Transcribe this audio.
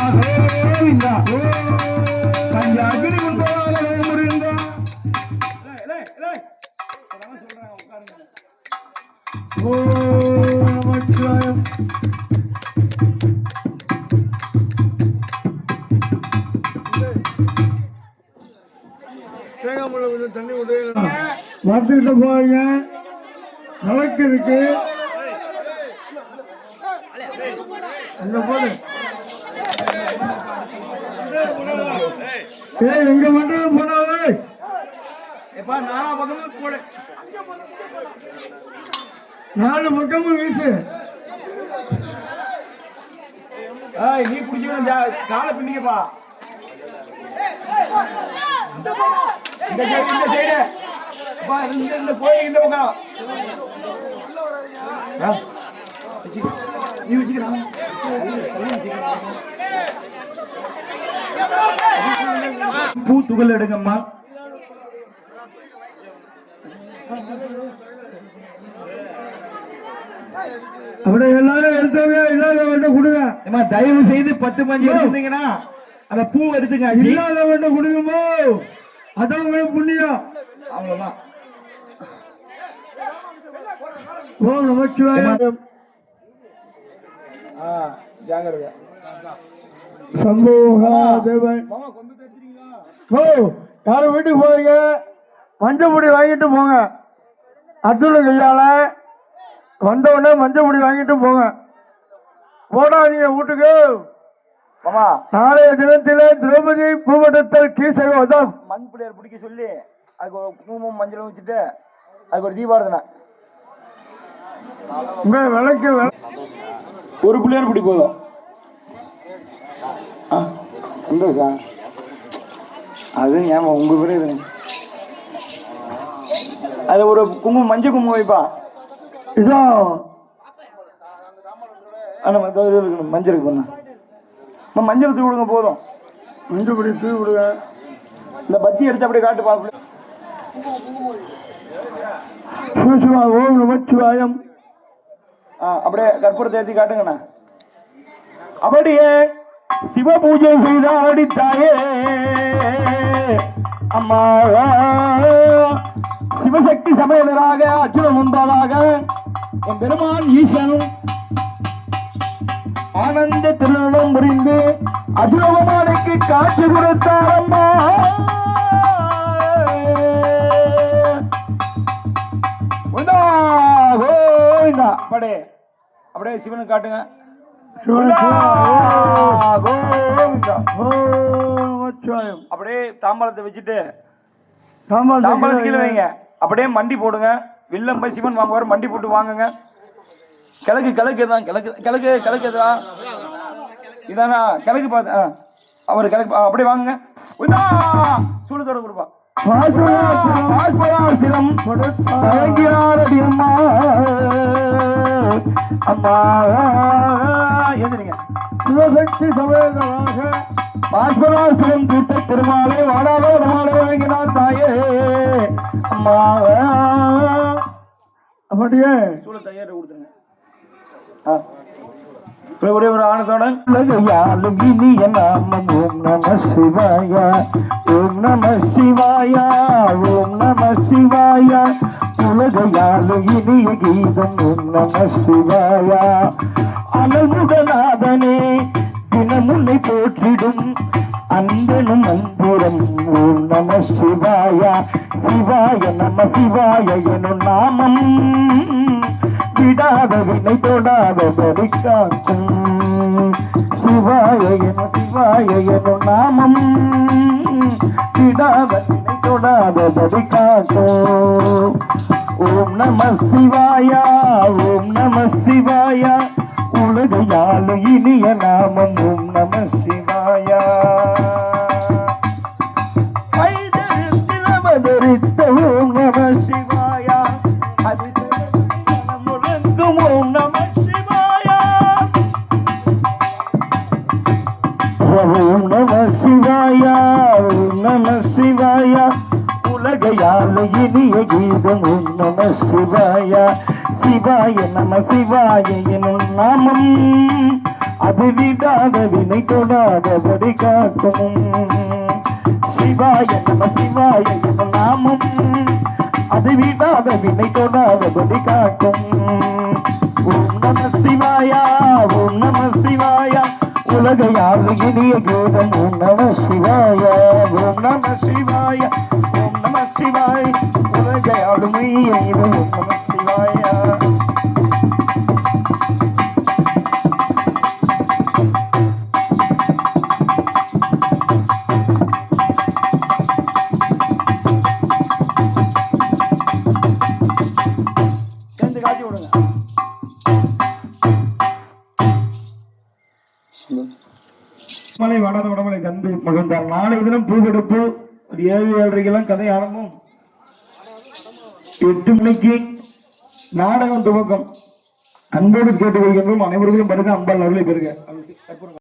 கோவிந்தா பஞ்சாகிரி உண்டாக முருங்கா ஓம் நமச்சிவாயம் தேங்காய் முள்ள கொஞ்சம் தண்ணி விட்டு வந்துட்டு போறீங்க நடக்கு இருக்கு அங்க போடு. ஏய் எங்க மண்டலம் போனாவே எப்பா நாலா பக்கமும் போடு. நாலு பக்கமும் வீசு. ஏய் நீ பிடிச்சி காலை பின்னிக்கப்பா. இந்த சைடு இந்த சைடு. அப்பா இந்த இந்த கோயில் இந்த பக்கம். ஆ, வச்சுக்க. நீ வச்சுக்கலாம் பூ துகள் எடுங்கம்மா. அப்படியே எல்லாரும் எடுத்தவங்க இல்லாதவன்ட்ட கொடுங்க. ஏம்மா தயவு செய்து பத்து மஞ்சள் எடுத்தீங்கன்னா அந்த பூ எடுத்துங்க. இல்லாதவன்ட்ட கொடுங்கமோ அதான் உங்களுக்கு புண்ணியம். அவ்வளவுதான். ஓம் நமச்சிவாயம். சம்பூகா தேவன் மாமா கொண்டு தச்சுறீங்களா ஓ யாரும் வீட்டுக்கு போறீங்க? மஞ்சள் பொடி வாங்கிட்டு போங்க. அர்ஜுன கையால வந்த உடனே மஞ்சள் பொடி வாங்கிட்டு போங்க. போடாதீங்க வீட்டுக்கு. மாமா நாளைய தினத்திலே திரௌபதி பூமண்டத்தில் கீசக வதம். மண் பிள்ளையார் பிடிக்க சொல்லி அதுக்கு ஒரு குங்குமம் மஞ்சள் வச்சுட்டு அதுக்கு ஒரு தீபாரதனை. உங்க விளக்கு விள- ஒரு பிள்ளையார் பிடி போதும். சந்தோஷா? அது ஏமா உங்க பேர் இது. அது ஒரு குங்குமம் மஞ்சள் குங்குமம் வைப்பா. இதோ. ஆனா மத்த இது இருக்கணும் மஞ்சள் இருக்கு பண்ண. மஞ்சள் தூவி விடுங்க போதும். மஞ்சள் பொடி தூவி விடுங்க இந்த பத்தி எடுத்து அப்படியே காட்டு பாப்பா சிவசிவா ஓம் நமச்சிவாயம் அப்படியே கற்பூரத்தை ஏற்றி காட்டுங்கண்ணா. அப்படியே. சிவ பூஜை செய்த அடித்தாயே. அம்மா சிவசக்தி சமேதராக அர்ஜுன முன்பதாக என் பெருமான் ஈசன் ஆனந்த திருநடம் புரிந்து அசுரபமானுக்கு காட்சி கொடுத்தார் அம்மா. அப்படியே அப்படியே சிவனுக்கு காட்டுங்க. தாம்பாளத்தை வச்சுட்டு தாம்பாளத்தை கீழே வைங்க. அப்படியே மண்டி போடுங்க. வில்லம் போய் சிவன் வாங்குவார் மண்டி போட்டு வாங்குங்க. கிழக்கு கிழக்கு தான் கிழக்கு கிழக்கு கிழக்கு தான் இதானா? கிழக்கு பார்த்து அவர் கிழக்கு அப்படியே வாங்குங்க. சூழத்தோட கொடுப்பா. அம்மா அம்மா சிவசக்தி சமேதமாக தீர்த்த திருமாலை அப்படியே சூழ தயார் கொடுத்துருங்க. ஆ. ஒரே ஒரே ஆணத்தோட உலகையாலும் இனிய நாமம். ஓம் நம சிவாய. ஓம் நம சிவாய. ஓம் நம சிவாய. உலகையாலும் இனிய கீதம். ஓம் நம சிவாய. அனல்முகநாதனே தினமுன்னை போற்றிடும் அன்பனும் மந்திரம் ஓம் நம சிவாய சிவாய நம சிவாய எனும் நாமம் விடாத வினை தொடாத காக்கும் சிவாய என சிவாய எனும் நாமம் விடாத வினை தொடாத காக்கும் ஓம் நம சிவாய ஓம் நம சிவாய உலகையால இனிய நாமம் ஓம் நம சிவாய இனிய கீதம் ஓம் நம சிவாய. சிவாய நம சிவாய எனும் நாமம். அது விடாத வினை தொடாதபடி காக்கும் சிவாய நம சிவாய எனும் நாமம். அது விடாத வினை தொடாதபடி காக்கும் ஓம் நம சிவாயா ஓம் நம சிவாயா. உலக யாரு இனிய கீதம் ஓம் நம சிவாய. ஓம் நம யாரும் இனிய மலை வடமலை கண்டு மகிழ்ந்தார். நாளை தினம் பூவெடுப்பு ஏழு ஏழரைக்கெல்லாம் கதை ஆரம்பம். எட்டு மணிக்கு நாடகம் துவக்கம். அன்போடு கேட்டுக்கொள்கின்றோம். அனைவருக்கும் படுக்க அன்பால் அருளை பெறுக.